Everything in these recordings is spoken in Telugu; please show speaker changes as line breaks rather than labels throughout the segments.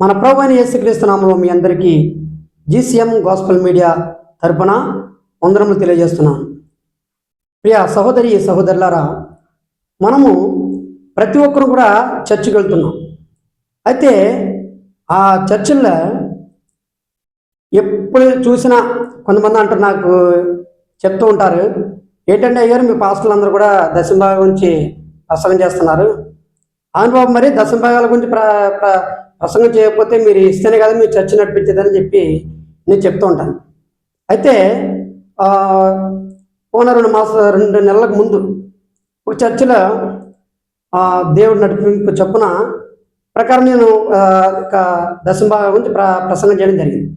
మన ప్రభు అయిన యేసుక్రీస్తు మీ అందరికీ జీసీఎం గాస్పల్ మీడియా తరపున వందనములు తెలియజేస్తున్నాను. ప్రియ సహోదరి సహోదరులారా మనము ప్రతి ఒక్కరు కూడా చర్చికి వెళ్తున్నాం. అయితే ఆ చర్చిల్లో ఎప్పుడు చూసినా కొంతమంది అంటారు నాకు చెప్తూ ఉంటారు ఏంటంటే అయ్యారు మీ పాస్టర్లు అందరూ కూడా దశంభాగం నుంచి ప్రసంగం చేస్తున్నారు. అవును బాబు మరి దశంభాగాల గురించి ప్ర ప్ర ప్రసంగం చేయకపోతే మీరు ఇస్తేనే కదా మీరు చర్చ నడిపించేదని చెప్పి నేను చెప్తూ ఉంటాను. అయితే పోన రెండు మాస రెండు నెలలకు ముందు ఒక చర్చిలో దేవుడు నడిపింపు చొప్పున ప్రకారం నేను ఒక దశంభాగం గురించి ప్ర ప్రసంగం చేయడం జరిగింది.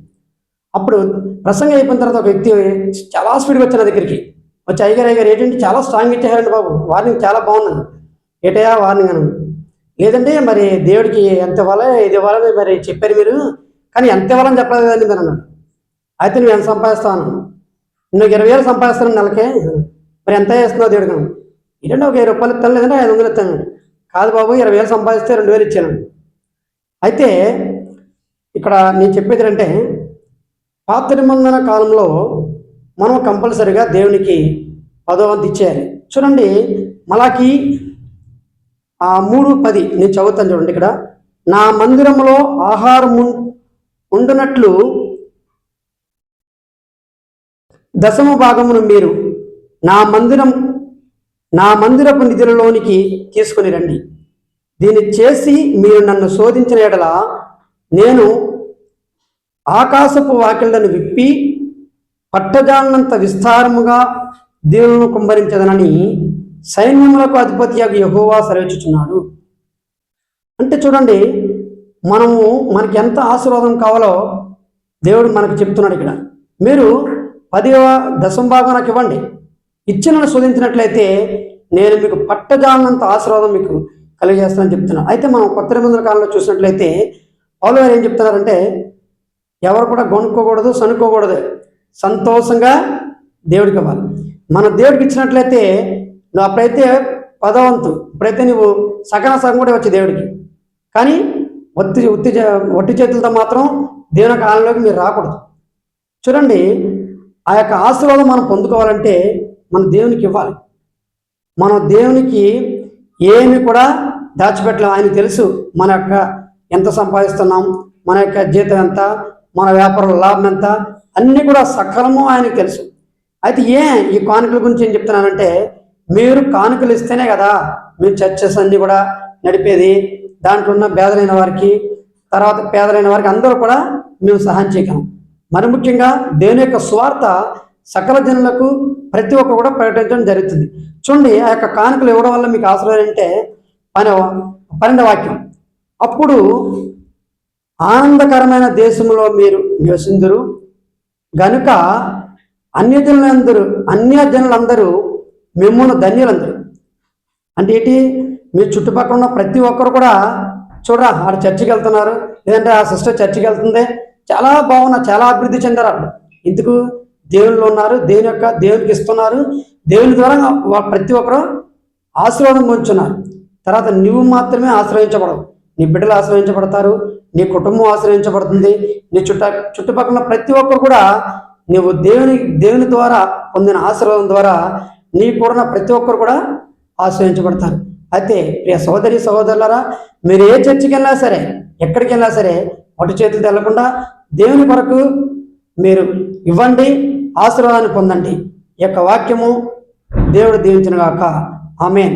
అప్పుడు ప్రసంగం అయిపోయిన తర్వాత ఒక వ్యక్తి చాలా స్పీడ్గా వచ్చాను దగ్గరికి. వచ్చి అయ్యగారు అయ్యగారు ఏంటంటే చాలా స్ట్రాంగ్ ఇచ్చేయారండి బాబు. వార్నింగ్ చాలా బాగున్నాను ఏటయా వార్నింగ్ అని లేదంటే మరి దేవుడికి ఎంత ఇవ్వాలి ఇది ఇవ్వాలని మరి చెప్పారు మీరు. కానీ ఎంత ఇవ్వాలని చెప్పలేదు కదండి మీరు అన్నాడు. అయితే నువ్వు ఎంత సంపాదిస్తాను నువ్వు ఇరవై వేలు సంపాదిస్తాను నెలకే. మరి ఎంత వేస్తున్నావు దేవుడికి అన్నాడు. ఏంటంటే ఒక ఇరవై రూపాయలు ఇస్తాను లేదంటే ఐదు వందలు ఇస్తాను కాదు బాబు ఇరవై వేలు సంపాదిస్తే రెండు వేలు ఇచ్చాను. అయితే ఇక్కడ నేను చెప్పేది అంటే పాత నిబంధన కాలంలో మనం కంపల్సరిగా దేవునికి పదవంతి ఇచ్చేయాలి. చూడండి మలాకి ఆ మూడు పది నేను చదువుతాను చూడండి ఇక్కడ. నా మందిరంలో ఆహారం ఉండనట్లు ఉండునట్లు దశమ భాగమును మీరు నా మందిరం నా మందిరపు నిధులలోనికి తీసుకుని రండి. దీన్ని చేసి మీరు నన్ను శోధించిన ఎడల నేను ఆకాశపు వాకిళ్ళను విప్పి పట్టజాలనంత విస్తారముగా దేవులను కుమ్మరించదనని సైన్యములకు అధిపతియాగ యహోవా సెలవిచ్చుచున్నాడు అంటే చూడండి మనము మనకి ఎంత ఆశీర్వాదం కావాలో దేవుడు మనకు చెప్తున్నాడు ఇక్కడ. మీరు పదివ దశం భాగం నాకు ఇవ్వండి. ఇచ్చినను శోధించినట్లయితే నేను మీకు పట్టజాలనంత ఆశీర్వాదం మీకు కలిగజేస్తానని చెప్తున్నాను. అయితే మనం కొత్త నిబంధన కాలంలో చూసినట్లయితే పౌలు గారు ఏం చెప్తున్నారంటే ఎవరు కూడా కొనుక్కోకూడదు సనుక్కోకూడదు. సంతోషంగా దేవుడికి ఇవ్వాలి. మన దేవుడికి ఇచ్చినట్లయితే నువ్వు అప్పుడైతే పదవంతు ఇప్పుడైతే నువ్వు సగన సగం కూడా వచ్చి దేవుడికి. కానీ ఒత్తి ఒత్తి ఒట్టి చేతులతో మాత్రం దేవుని కాలంలోకి మీరు రాకూడదు. చూడండి ఆ యొక్క ఆశీర్వాదం మనం పొందుకోవాలంటే మన దేవునికి ఇవ్వాలి. మనం దేవునికి ఏమి కూడా దాచిపెట్టలేం ఆయన తెలుసు మన యొక్క ఎంత సంపాదిస్తున్నాం మన యొక్క జీతం ఎంత మన వ్యాపారంలో లాభం ఎంత అన్నీ కూడా సకలము ఆయనకు తెలుసు. అయితే ఏ ఈ కానుకల గురించి ఏం చెప్తున్నానంటే మీరు కానుకలు ఇస్తేనే కదా మీరు చర్చెస్ అన్నీ కూడా నడిపేది. దాంట్లో ఉన్న పేదలైన వారికి తర్వాత పేదలైన వారికి అందరూ కూడా మేము సహాయం చేయగలం మరి ముఖ్యంగా దేవుని యొక్క స్వార్థ సకల జనులకు ప్రతి ఒక్క కూడా ప్రకటించడం జరుగుతుంది. చూడండి ఆ యొక్క కానుకలు ఇవ్వడం వల్ల మీకు ఆశ్రయం అంటే పని పన్నెండు వాక్యం. అప్పుడు ఆనందకరమైన దేశంలో మీరు నివసిందురు. గనుక అన్యజనులందరూ అన్యజనులందరూ మిమ్మల్ని ధన్యులందరూ. అంటే ఏంటి? మీ చుట్టుపక్కల ఉన్న ప్రతి ఒక్కరు కూడా చూడరా ఆడ చర్చికి వెళ్తున్నారు లేదంటే ఆ సిస్టర్ చర్చికి వెళ్తుంది చాలా బాగున్నారు చాలా అభివృద్ధి చెందారు అప్పుడు ఎందుకు? దేవుళ్ళు ఉన్నారు దేవుని యొక్క దేవునికి ఇస్తున్నారు దేవుని ద్వారా ప్రతి ఒక్కరు ఆశీర్వాదం పొందుతున్నారు. తర్వాత నువ్వు మాత్రమే ఆశ్రయించబడవు. నీ బిడ్డలు ఆశ్రయించబడతారు నీ కుటుంబం ఆశ్రయించబడుతుంది నీ చుట్ట చుట్టుపక్కల ప్రతి ఒక్కరు కూడా నువ్వు దేవుని దేవుని ద్వారా పొందిన ఆశీర్వాదం ద్వారా నీ కూడా ప్రతి ఒక్కరు కూడా ఆశ్రయించబడతారు. అయితే ప్రియ సహోదరి సహోదరులరా మీరు ఏ చర్చికి వెళ్ళినా సరే ఎక్కడికి వెళ్ళినా సరే ఒటి చేతులు తెల్లకుండా దేవుని కొరకు మీరు ఇవ్వండి ఆశీర్వాదాన్ని పొందండి. ఈ యొక్క వాక్యము దేవుడు దీవించిన గాక. ఆమెన్.